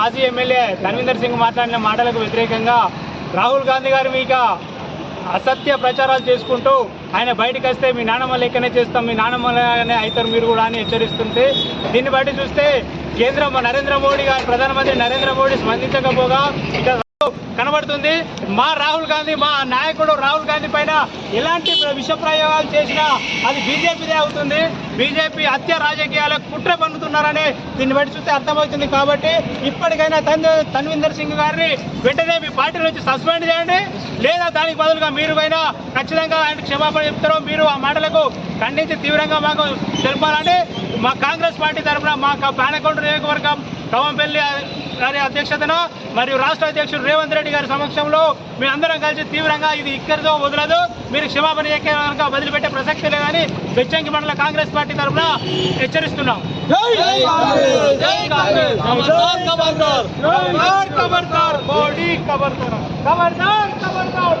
మాజీ ఎమ్మెల్యే ధన్వీందర్ సింగ్ మాట్లాడిన మాటలకు వ్యతిరేకంగా రాహుల్ గాంధీ గారు మీక అసత్య ప్రచారాలు చేసుకుంటూ ఆయన బయటకు వస్తే మీ నానమ్మ లెక్కనే చేస్తాం మీ నానమ్మలాగానే అవుతారు మీరు కూడా అని హెచ్చరిస్తుంటే దీన్ని బట్టి చూస్తే కేంద్ర నరేంద్ర మోడీ గారు ప్రధానమంత్రి నరేంద్ర మోడీ స్పందించకపోగా ఇక్కడ కనబడుతుంది. మా రాహుల్ గాంధీ మా నాయకుడు రాహుల్ గాంధీ పైన ఎలాంటి విష ప్రయోగాలు చేసినా అది బీజేపీదే అవుతుంది. బీజేపీ హత్య రాజకీయాలకు కుట్ర పన్నుతున్నారని దీన్ని బట్టి చూస్తే అర్థమవుతుంది కాబట్టి ఇప్పటికైనా తన్ తన్వీందర్ సింగ్ గారిని వెంటనే మీ పార్టీ నుంచి సస్పెండ్ చేయండి. లేదా దానికి బదులుగా మీరు పైన ఖచ్చితంగా ఆయన క్షమాపణ చెప్తారో మీరు ఆ మాటలకు ఖండించి తీవ్రంగా మాకు తెలపాలని మా కాంగ్రెస్ పార్టీ తరఫున మా పానకొండ నియోజకవర్గం కవంపల్లి గారి అధ్యక్షతన మరియు రాష్ట్ర అధ్యక్షుడు రేవంత్ రెడ్డి గారి సమక్షంలో మీ అందరం కలిసి తీవ్రంగా ఇది ఇక్కడితో వదలదు. మీరు క్షమాపణ చేసే కనుక వదిలిపెట్టే ప్రసక్తి లేదని బెచ్చంకి మండల కాంగ్రెస్ పార్టీ తరఫున హెచ్చరిస్తున్నాం. ఖబర్దార్ ఖబర్దార్